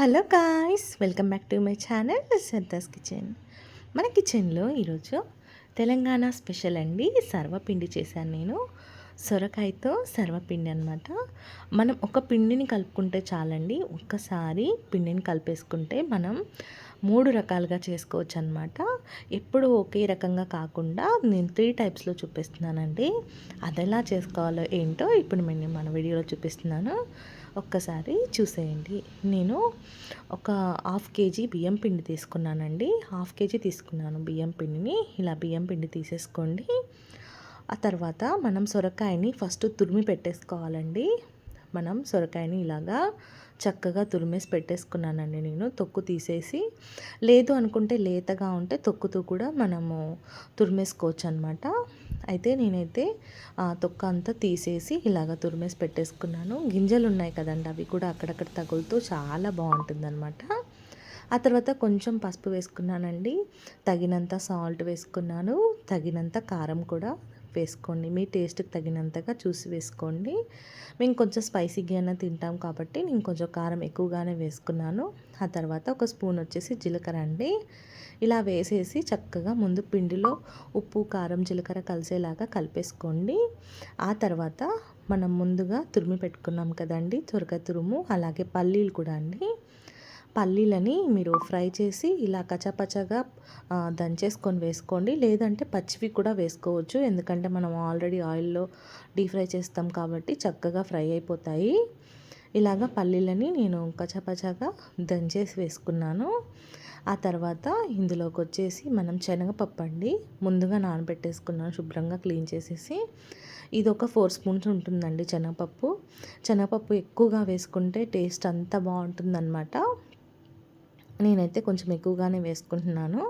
Hello guys welcome back to my channel Sarda's kitchen. మన కిచెన్లో ఈరోజు తెలంగాణ స్పెషల్ అండి సర్వపిండి చేశాను నేను. సొరకాయతో సర్వపిండి అనమాట మనం ఒక పిండిని కలుపుకుంటే చాలండి ఒక్కసారి పిండిని కలిపేసుకుంటే మనం మూడు రకాలుగా చేసుకోవచ్చు అనమాట ఎప్పుడు ఒకే రకంగా కాకుండా నేను త్రీ టైప్స్లో చూపిస్తున్నానండి. అది ఎలా చేసుకోవాలో ఏంటో ఇప్పుడు నేను మన వీడియోలో చూపిస్తున్నాను. ఒక్కసారి చూసేయండి. నేను ఒక హాఫ్ కేజీ బియ్యం పిండి తీసుకున్నానండి. హాఫ్ కేజీ తీసుకున్నాను బియ్యం పిండిని. ఇలా బియ్యం పిండి తీసేసుకోండి. ఆ తర్వాత మనం సొరకాయని ఫస్ట్ తురిమి పెట్టేసుకోవాలండి. మనం సొరకాయని ఇలాగా చక్కగా తురిమేసి పెట్టేసుకున్నానండి నేను. తొక్కు తీసేసి లేదు అనుకుంటే లేతగా ఉంటే తొక్కుతూ కూడా మనము తురిమేసుకోవచ్చు అనమాట అయితే నేనైతే తొక్క అంతా తీసేసి ఇలాగ తురిమేసి పెట్టేసుకున్నాను. గింజలు ఉన్నాయి కదండి అవి కూడా అక్కడక్కడ తగులుతూ చాలా బాగుంటుందన్నమాట. ఆ తర్వాత కొంచెం పసుపు వేసుకున్నానండి. తగినంత సాల్ట్ వేసుకున్నాను. తగినంత కారం కూడా వేసుకోండి. మీ టేస్ట్కి తగినంతగా చూసి వేసుకోండి. మేము కొంచెం స్పైసీగా తింటాం కాబట్టి నేను కొంచెం కారం ఎక్కువగానే వేసుకున్నాను. ఆ తర్వాత ఒక స్పూన్ వచ్చేసి జీలకర్ర అండి. ఇలా వేసేసి చక్కగా ముందు పిండిలో ఉప్పు కారం జీలకర్ర కలిసేలాగా కలిపేసుకోండి. ఆ తర్వాత మనం ముందుగా తురిమి పెట్టుకున్నాం కదండి. త్వరగా తురుము అలాగే పల్లీలు కూడా అండి. పల్లీలని మీరు ఫ్రై చేసి ఇలా కచపచగా దంచేసుకొని వేసుకోండి. లేదంటే పచ్చివి కూడా వేసుకోవచ్చు. ఎందుకంటే మనం ఆల్రెడీ ఆయిల్లో డీప్ ఫ్రై చేస్తాం కాబట్టి చక్కగా ఫ్రై అయిపోతాయి. ఇలాగ పల్లీలని నేను కచపచగా దంచేసి వేసుకున్నాను. ఆ తర్వాత ఇందులోకి వచ్చేసి మనం శనగపప్పు అండి ముందుగా నానబెట్టేసుకున్నాను శుభ్రంగా క్లీన్ చేసేసి. ఇది ఒక ఫోర్ స్పూన్స్ ఉంటుందండి శనగపప్పు. శనగపప్పు ఎక్కువగా వేసుకుంటే టేస్ట్ అంతా బాగుంటుందన్నమాట. నేనైతే కొంచెం ఎక్కువగానే వేసుకుంటున్నాను.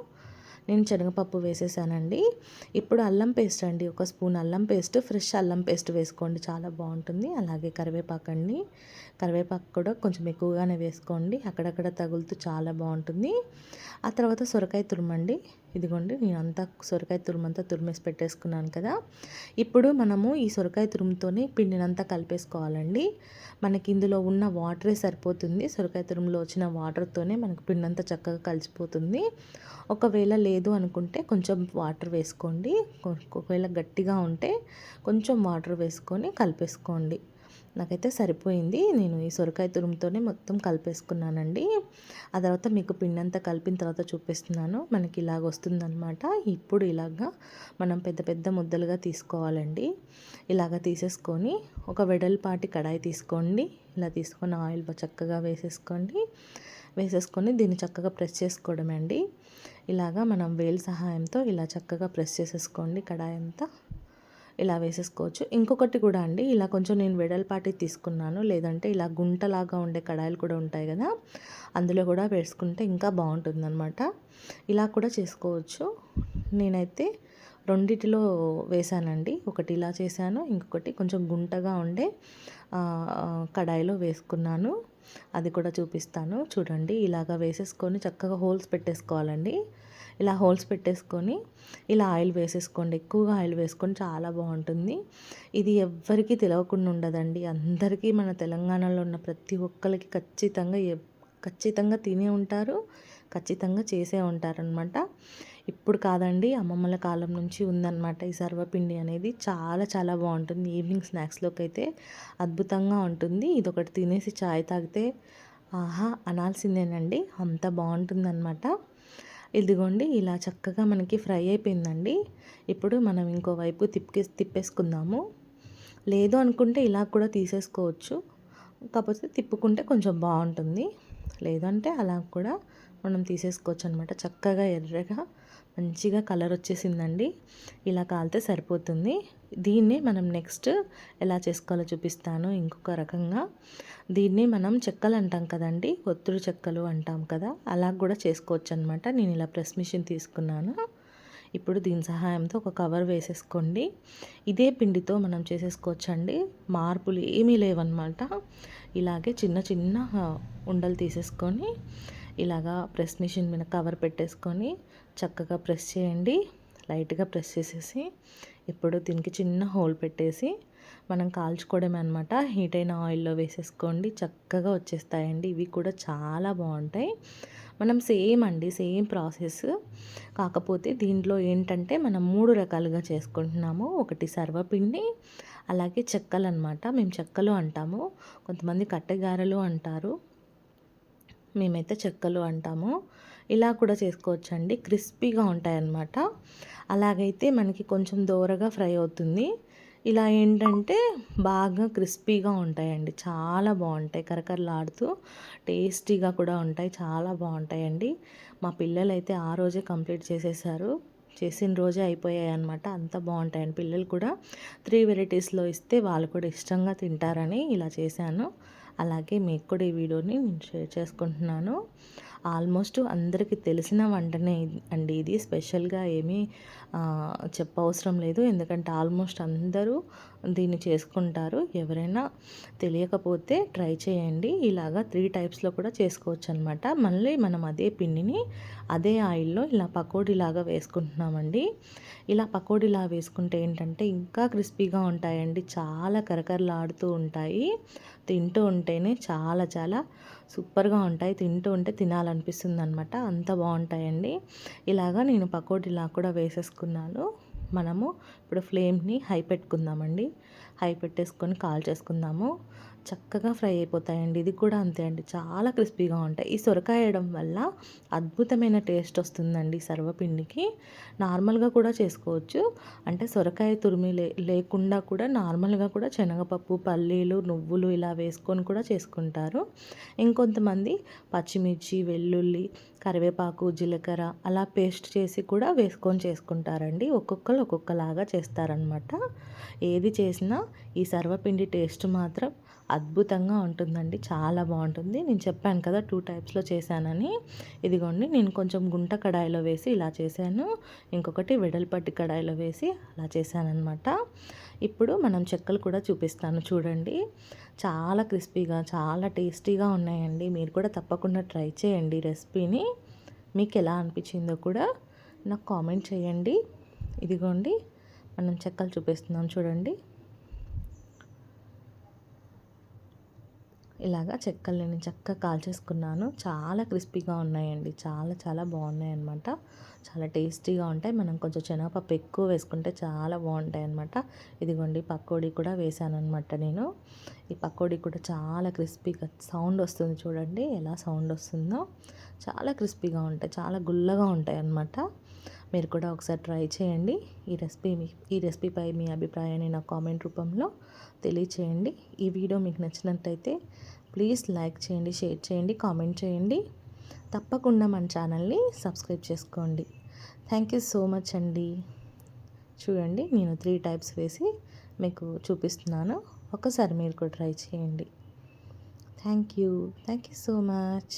నేను శనగపప్పు వేసేసానండి. ఇప్పుడు అల్లం పేస్ట్ అండి. ఒక స్పూన్ అల్లం పేస్ట్ ఫ్రెష్ అల్లం పేస్ట్ వేసుకోండి. చాలా బాగుంటుంది. అలాగే కరివేపాకు అండి కరివేపాకు కూడా కొంచెం ఎక్కువగానే వేసుకోండి. అక్కడక్కడ తగులుతూ చాలా బాగుంటుంది. ఆ తర్వాత సొరకాయ తురుమండి. ఇదిగోండి నేను అంతా సొరకాయ తురుమంతా తురిమేసి పెట్టేసుకున్నాను కదా. ఇప్పుడు మనము ఈ సొరకాయ తురుముతోనే పిండినంతా కలిపేసుకోవాలండి. మనకి ఇందులో ఉన్న వాటరే సరిపోతుంది. సొరకాయ తురుములో వచ్చిన వాటర్తోనే మనకు పిండంతా చక్కగా కలిసిపోతుంది. ఒకవేళ లేదు అనుకుంటే కొంచెం వాటర్ వేసుకోండి. ఒకవేళ గట్టిగా ఉంటే కొంచెం వాటర్ వేసుకొని కలిపేసుకోండి. నాకైతే సరిపోయింది. నేను ఈ సొరకాయ తురుముతోనే మొత్తం కలిపేసుకున్నానండి. ఆ తర్వాత మీకు పిండి అంతా కలిపిన తర్వాత చూపిస్తున్నాను. మనకి ఇలాగ వస్తుందనమాట ఇప్పుడు ఇలాగా మనం పెద్ద పెద్ద ముద్దలుగా తీసుకోవాలండి. ఇలాగ తీసేసుకొని ఒక వెడల్పాటి కడాయి తీసుకోండి. ఇలా తీసుకొని ఆయిల్ చక్కగా వేసేసుకోండి. వేసేసుకొని దీన్ని చక్కగా ప్రెస్ చేసుకోవడమే అండి ఇలాగా మనం వేలు సహాయంతో ఇలా చక్కగా ప్రెస్ చేసేసుకోండి కడాయి అంతా. ఇలా వేసేసుకోవచ్చు. ఇంకొకటి కూడా అండి ఇలా కొంచెం నేను వెడల్పాటి తీసుకున్నాను. లేదంటే ఇలా గుంటలాగా ఉండే కడాయిలు కూడా ఉంటాయి కదా అందులో కూడా వేసుకుంటే ఇంకా బాగుంటుంది అనమాట ఇలా కూడా చేసుకోవచ్చు. నేనైతే రెండిటిలో వేసానండి. ఒకటి ఇలా చేశాను ఇంకొకటి కొంచెం గుంటగా ఉండే కడాయిలో వేసుకున్నాను. అది కూడా చూపిస్తాను. చూడండి ఇలాగా వేసేసుకొని చక్కగా హోల్స్ పెట్టేసుకోవాలండి. ఇలా హోల్స్ పెట్టేసుకొని ఇలా ఆయిల్ వేసేసుకోండి. ఎక్కువగా ఆయిల్ వేసుకొని చాలా బాగుంటుంది. ఇది ఎవ్వరికీ తెలియకుండా ఉండదండి. అందరికీ మన తెలంగాణలో ఉన్న ప్రతి ఒక్కరికి ఖచ్చితంగా ఖచ్చితంగా తినే ఉంటారు ఖచ్చితంగా చేసే ఉంటారనమాట ఇప్పుడు కాదండి అమ్మమ్మల కాలం నుంచి ఉందన్నమాట ఈ సర్వపిండి అనేది. చాలా చాలా బాగుంటుంది. ఈవినింగ్ స్నాక్స్లోకి అయితే అద్భుతంగా ఉంటుంది. ఇది ఒకటి తినేసి చాయ్ తాగితే ఆహా అనాల్సిందేనండి. అంత బాగుంటుందన్నమాట. ఇదిగోండి ఇలా చక్కగా మనకి ఫ్రై అయిపోయిందండి. ఇప్పుడు మనం ఇంకోవైపు తిప్పి తిప్పేసుకుందాము. లేదు అనుకుంటే ఇలా కూడా తీసేసుకోవచ్చు. కాకపోతే తిప్పుకుంటే కొంచెం బాగుంటుంది. లేదంటే అలా కూడా మనం తీసేసుకోవచ్చు అనమాట చక్కగా ఎర్రగా మంచిగా కలర్ వచ్చేసిందండి. ఇలా కాలితే సరిపోతుంది. దీన్ని మనం నెక్స్ట్ ఎలా చేసుకోవాలో చూపిస్తాను ఇంకొక రకంగా. దీన్ని మనం చెక్కలు అంటాం కదండి ఒత్తుడు చెక్కలు అంటాం కదా అలా కూడా చేసుకోవచ్చు అనమాట నేను ఇలా ప్రెస్ మిషన్ తీసుకున్నాను. ఇప్పుడు దీని సహాయంతో ఒక కవర్ వేసేసుకోండి. ఇదే పిండితో మనం చేసేసుకోవచ్చండి. మార్పులు ఏమీ లేవన్నమాట. ఇలాగే చిన్న చిన్న ఉండలు తీసేసుకొని ఇలాగా ప్రెస్ మిషన్ మీద కవర్ పెట్టేసుకొని చక్కగా ప్రెస్ చేయండి. లైట్గా ప్రెస్ చేసేసి ఇప్పుడు దీనికి చిన్న హోల్ పెట్టేసి మనం కాల్చుకోవడమే అనమాట హీట్ అయిన ఆయిల్లో వేసేసుకోండి. చక్కగా వచ్చేస్తాయండి. ఇవి కూడా చాలా బాగుంటాయి. మనం సేమ్ అండి సేమ్ ప్రాసెస్. కాకపోతే దీంట్లో ఏంటంటే మనం మూడు రకాలుగా చేసుకుంటున్నాము. ఒకటి సర్వపిండి అలాగే చెక్కలు అనమాట మేము చెక్కలు అంటాము. కొంతమంది కట్టెగారెలు అంటారు. మేమైతే చెక్కలు అంటాము. ఇలా కూడా చేసుకోవచ్చండి. క్రిస్పీగా ఉంటాయన్నమాట. అలాగైతే మనకి కొంచెం దోరగా ఫ్రై అవుతుంది. ఇలా ఏంటంటే బాగా క్రిస్పీగా ఉంటాయండి. చాలా బాగుంటాయి. కరకరలాడుతూ టేస్టీగా కూడా ఉంటాయి. చాలా బాగుంటాయండి. మా పిల్లలు అయితే ఆ రోజే కంప్లీట్ చేసేసారు. చేసిన రోజే అయిపోయాయి అనమాట అంత బాగుంటాయండి పిల్లలు కూడా. త్రీ వెరైటీస్లో ఇస్తే వాళ్ళు కూడా ఇష్టంగా తింటారని ఇలా చేశాను. అలాగే మీకు కూడా ఈ వీడియోని నేను షేర్ చేసుకుంటున్నాను. ఆల్మోస్ట్ అందరికీ తెలిసిన వంటనే అండి ఇది. స్పెషల్గా ఏమీ చెప్పవసరం లేదు. ఎందుకంటే ఆల్మోస్ట్ అందరూ దీన్ని చేసుకుంటారు. ఎవరైనా తెలియకపోతే ట్రై చేయండి. ఇలాగా త్రీ టైప్స్లో కూడా చేసుకోవచ్చు అనమాట మళ్ళీ మనం అదే పిండిని అదే ఆయిల్లో ఇలా పకోడీలాగా వేసుకుంటున్నామండి. ఇలా పకోడీలా వేసుకుంటే ఏంటంటే ఇంకా క్రిస్పీగా ఉంటాయండి. చాలా కరకరలాడుతూ ఉంటాయి. తింటూ ఉంటేనే చాలా చాలా సూపర్గా ఉంటాయి. తింటూ ఉంటే తినాలనిపిస్తుంది అనమాట అంత బాగుంటాయండి. ఇలాగా నేను పకోడీలా కూడా వేసేసుకున్నాను. మనము ఇప్పుడు ఫ్లేమ్ని హై పెట్టుకుందామండి హై పెట్టేసుకొని కాల్ చేసుకుందాము. చక్కగా ఫ్రై అయిపోతాయండి. ఇది కూడా అంతే అండి. చాలా క్రిస్పీగా ఉంటాయి. ఈ సొరకాయ వేయడం వల్ల అద్భుతమైన టేస్ట్ వస్తుందండి సర్వపిండికి. నార్మల్గా కూడా చేసుకోవచ్చు. అంటే సొరకాయ తురిమి లే లేకుండా కూడా నార్మల్గా కూడా శనగపప్పు పల్లీలు నువ్వులు ఇలా వేసుకొని కూడా చేసుకుంటారు. ఇంకొంతమంది పచ్చిమిర్చి వెల్లుల్లి కరివేపాకు జీలకర్ర అలా పేస్ట్ చేసి కూడా వేసుకొని చేసుకుంటారండి. ఒక్కొక్కరు ఒక్కొక్కలాగా చేస్తారనమాట ఏది చేసినా ఈ సర్వపిండి టేస్ట్ మాత్రం అద్భుతంగా ఉంటుందండి. చాలా బాగుంటుంది. నేను చెప్పాను కదా టూ టైప్స్లో చేశానని. ఇదిగోండి నేను కొంచెం గుంట కడాయిలో వేసి ఇలా చేశాను. ఇంకొకటి వెడల్పట్టి కడాయిలో వేసి అలా చేశానమాట ఇప్పుడు మనం చెక్కలు కూడా చూపిస్తాను చూడండి. చాలా క్రిస్పీగా చాలా టేస్టీగా ఉన్నాయండి. మీరు కూడా తప్పకుండా ట్రై చేయండి రెసిపీని. మీకు ఎలా అనిపించిందో కూడా నాకు కామెంట్ చేయండి. ఇదిగోండి మనం చెక్కలు చూపిస్తున్నాం చూడండి. ఇలాగా చెక్కలు నేను చక్కగా కాల్చేసుకున్నాను. చాలా క్రిస్పీగా ఉన్నాయండి. చాలా చాలా బాగున్నాయి అనమాట చాలా టేస్టీగా ఉంటాయి. మనం కొంచెం శనగపప్పు ఎక్కువ వేసుకుంటే చాలా బాగుంటాయి అనమాట ఇదిగోండి పకోడీ కూడా వేసాను అనమాట నేను. ఈ పకోడీ కూడా చాలా క్రిస్పీగా సౌండ్ వస్తుంది చూడండి. ఎలా సౌండ్ వస్తుందో. చాలా క్రిస్పీగా ఉంటాయి. చాలా గుల్లగా ఉంటాయి అనమాట మీరు కూడా ఒకసారి ట్రై చేయండి. ఈ రెసిపీ ఈ రెసిపీపై మీ అభిప్రాయాన్ని నా కామెంట్ రూపంలో తెలియచేయండి. ఈ వీడియో మీకు నచ్చినట్టయితే ప్లీజ్ లైక్ చేయండి షేర్ చేయండి కామెంట్ చేయండి. తప్పకుండా మన ఛానల్ని సబ్స్క్రైబ్ చేసుకోండి. థ్యాంక్ యూ సో మచ్ అండి. చూడండి నేను త్రీ టైప్స్ వేసి మీకు చూపిస్తున్నాను. ఒకసారి మీరు కూడా ట్రై చేయండి. Thank you. Thank you so much.